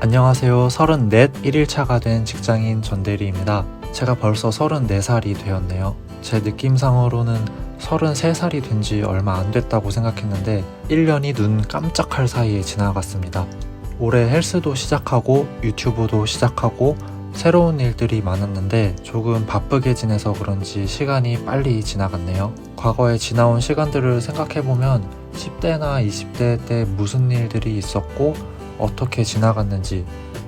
안녕하세요. 34 1일차가 된 직장인 전대리입니다. 제가 벌써 34살이 되었네요. 제 느낌상으로는 33살이 된 지 얼마 안 됐다고 생각했는데 1년이 눈 깜짝할 사이에 지나갔습니다. 올해 헬스도 시작하고 유튜브도 시작하고 새로운 일들이 많았는데 조금 바쁘게 지내서 그런지 시간이 빨리 지나갔네요. 과거에 지나온 시간들을 생각해보면 10대나 20대 때 무슨 일들이 있었고 어떻게 지나갔는지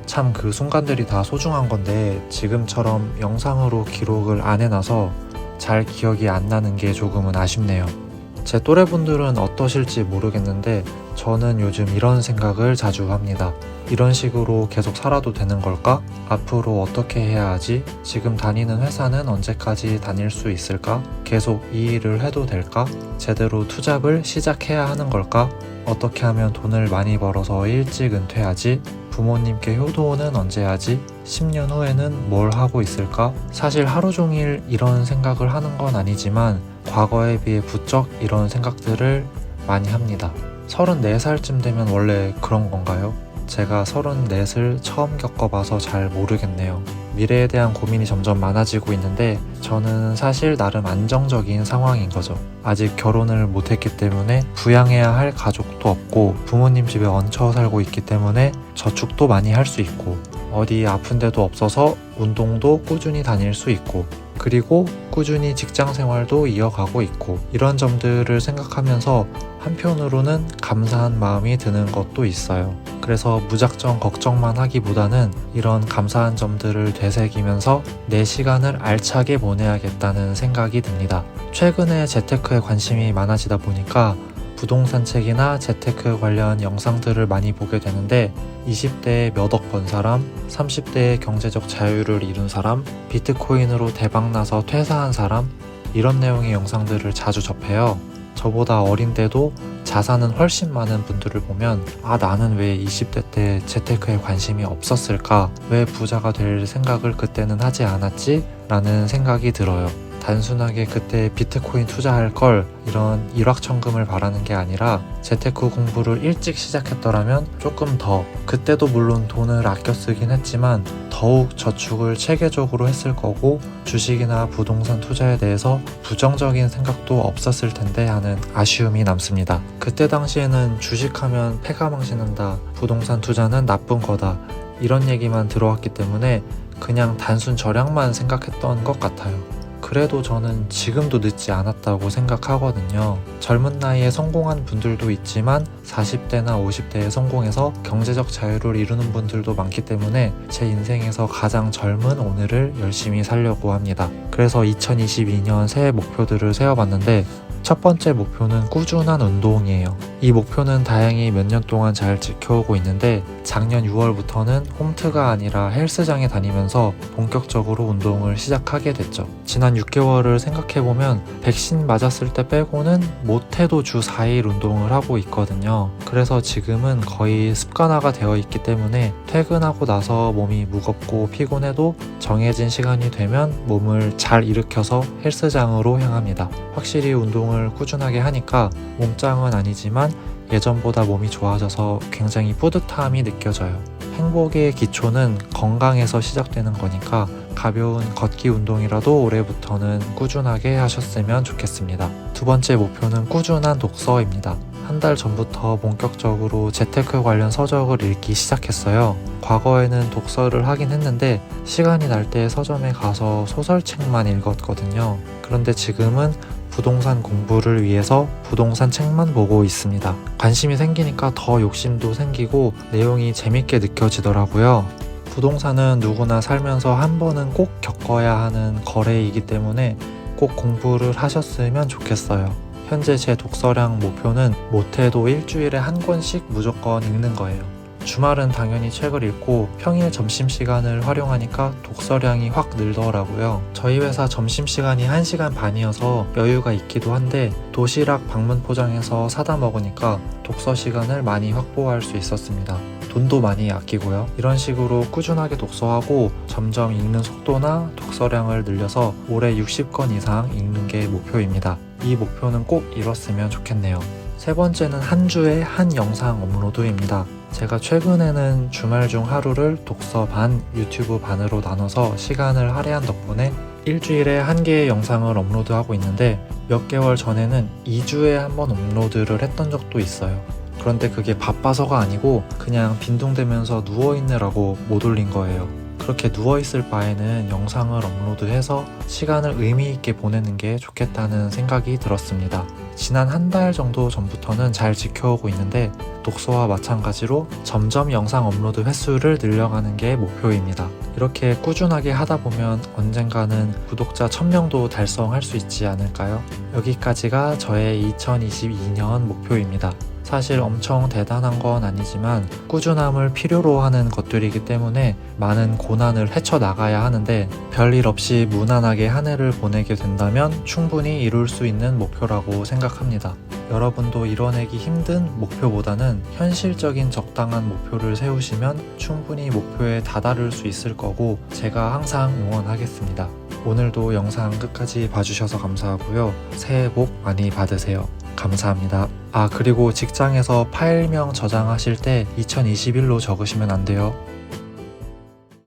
참 그 순간들이 다 소중한 건데 지금처럼 영상으로 기록을 안 해놔서 잘 기억이 안 나는 게 조금은 아쉽네요. 제 또래분들은 어떠실지 모르겠는데 저는 요즘 이런 생각을 자주 합니다. 이런 식으로 계속 살아도 되는 걸까? 앞으로 어떻게 해야 하지? 지금 다니는 회사는 언제까지 다닐 수 있을까? 계속 이 일을 해도 될까? 제대로 투잡을 시작해야 하는 걸까? 어떻게 하면 돈을 많이 벌어서 일찍 은퇴하지? 부모님께 효도는 언제 하지? 10년 후에는 뭘 하고 있을까? 사실 하루 종일 이런 생각을 하는 건 아니지만 과거에 비해 부쩍 이런 생각들을 많이 합니다. 34살쯤 되면 원래 그런 건가요? 제가 34을 처음 겪어봐서 잘 모르겠네요. 미래에 대한 고민이 점점 많아지고 있는데 저는 사실 나름 안정적인 상황인 거죠. 아직 결혼을 못했기 때문에 부양해야 할 가족도 없고 부모님 집에 얹혀 살고 있기 때문에 저축도 많이 할 수 있고 어디 아픈 데도 없어서 운동도 꾸준히 다닐 수 있고 그리고 꾸준히 직장 생활도 이어가고 있고 이런 점들을 생각하면서 한편으로는 감사한 마음이 드는 것도 있어요. 그래서 무작정 걱정만 하기보다는 이런 감사한 점들을 되새기면서 내 시간을 알차게 보내야겠다는 생각이 듭니다. 최근에 재테크에 관심이 많아지다 보니까 부동산 책이나 재테크 관련 영상들을 많이 보게 되는데 20대에 몇 억 번 사람, 30대에 경제적 자유를 이룬 사람, 비트코인으로 대박나서 퇴사한 사람 이런 내용의 영상들을 자주 접해요. 저보다 어린데도 자산은 훨씬 많은 분들을 보면 아 나는 왜 20대 때 재테크에 관심이 없었을까? 왜 부자가 될 생각을 그때는 하지 않았지? 라는 생각이 들어요. 단순하게 그때 비트코인 투자할 걸 이런 일확천금을 바라는 게 아니라 재테크 공부를 일찍 시작했더라면 조금 더 그때도 물론 돈을 아껴 쓰긴 했지만 더욱 저축을 체계적으로 했을 거고 주식이나 부동산 투자에 대해서 부정적인 생각도 없었을 텐데 하는 아쉬움이 남습니다. 그때 당시에는 주식하면 패가 망신한다, 부동산 투자는 나쁜 거다 이런 얘기만 들어왔기 때문에 그냥 단순 절약만 생각했던 것 같아요. 그래도 저는 지금도 늦지 않았다고 생각하거든요. 젊은 나이에 성공한 분들도 있지만 40대나 50대에 성공해서 경제적 자유를 이루는 분들도 많기 때문에 제 인생에서 가장 젊은 오늘을 열심히 살려고 합니다. 그래서 2022년 새해 목표들을 세워봤는데 첫 번째 목표는 꾸준한 운동이에요. 이 목표는 다행히 몇 년 동안 잘 지켜오고 있는데 작년 6월부터는 홈트가 아니라 헬스장에 다니면서 본격적으로 운동을 시작하게 됐죠. 지난 6개월을 생각해보면 백신 맞았을 때 빼고는 못해도 주 4일 운동을 하고 있거든요. 그래서 지금은 거의 습관화가 되어 있기 때문에 퇴근하고 나서 몸이 무겁고 피곤해도 정해진 시간이 되면 몸을 잘 일으켜서 헬스장으로 향합니다. 확실히 운동을 꾸준하게 하니까 몸짱은 아니지만 예전보다 몸이 좋아져서 굉장히 뿌듯함이 느껴져요. 행복의 기초는 건강에서 시작되는 거니까 가벼운 걷기 운동이라도 올해부터는 꾸준하게 하셨으면 좋겠습니다. 두 번째 목표는 꾸준한 독서입니다. 한 달 전부터 본격적으로 재테크 관련 서적을 읽기 시작했어요. 과거에는 독서를 하긴 했는데 시간이 날 때 서점에 가서 소설책만 읽었거든요. 그런데 지금은 부동산 공부를 위해서 부동산 책만 보고 있습니다. 관심이 생기니까 더 욕심도 생기고 내용이 재밌게 느껴지더라고요. 부동산은 누구나 살면서 한 번은 꼭 겪어야 하는 거래이기 때문에 꼭 공부를 하셨으면 좋겠어요. 현재 제 독서량 목표는 못해도 일주일에 한 권씩 무조건 읽는 거예요. 주말은 당연히 책을 읽고 평일 점심시간을 활용하니까 독서량이 확 늘더라고요. 저희 회사 점심시간이 1시간 반이어서 여유가 있기도 한데 도시락 방문 포장해서 사다 먹으니까 독서 시간을 많이 확보할 수 있었습니다. 돈도 많이 아끼고요. 이런 식으로 꾸준하게 독서하고 점점 읽는 속도나 독서량을 늘려서 올해 60권 이상 읽는 게 목표입니다. 이 목표는 꼭 이뤘으면 좋겠네요. 세 번째는 한 주에 한 영상 업로드입니다. 제가 최근에는 주말 중 하루를 독서 반, 유튜브 반으로 나눠서 시간을 할애한 덕분에 일주일에 한 개의 영상을 업로드하고 있는데 몇 개월 전에는 2주에 한 번 업로드를 했던 적도 있어요. 그런데 그게 바빠서가 아니고 그냥 빈둥대면서 누워있느라고 못 올린 거예요. 그렇게 누워있을 바에는 영상을 업로드해서 시간을 의미있게 보내는 게 좋겠다는 생각이 들었습니다. 지난 한 달 정도 전부터는 잘 지켜오고 있는데 독서와 마찬가지로 점점 영상 업로드 횟수를 늘려가는 게 목표입니다. 이렇게 꾸준하게 하다 보면 언젠가는 구독자 1000명도 달성할 수 있지 않을까요? 여기까지가 저의 2022년 목표입니다. 사실 엄청 대단한 건 아니지만 꾸준함을 필요로 하는 것들이기 때문에 많은 고난을 헤쳐나가야 하는데 별일 없이 무난하게 한 해를 보내게 된다면 충분히 이룰 수 있는 목표라고 생각합니다. 여러분도 이뤄내기 힘든 목표보다는 현실적인 적당한 목표를 세우시면 충분히 목표에 다다를 수 있을 거고 제가 항상 응원하겠습니다. 오늘도 영상 끝까지 봐주셔서 감사하고요. 새해 복 많이 받으세요. 감사합니다. 아, 그리고 직장에서 파일명 저장하실 때 2021로 적으시면 안 돼요.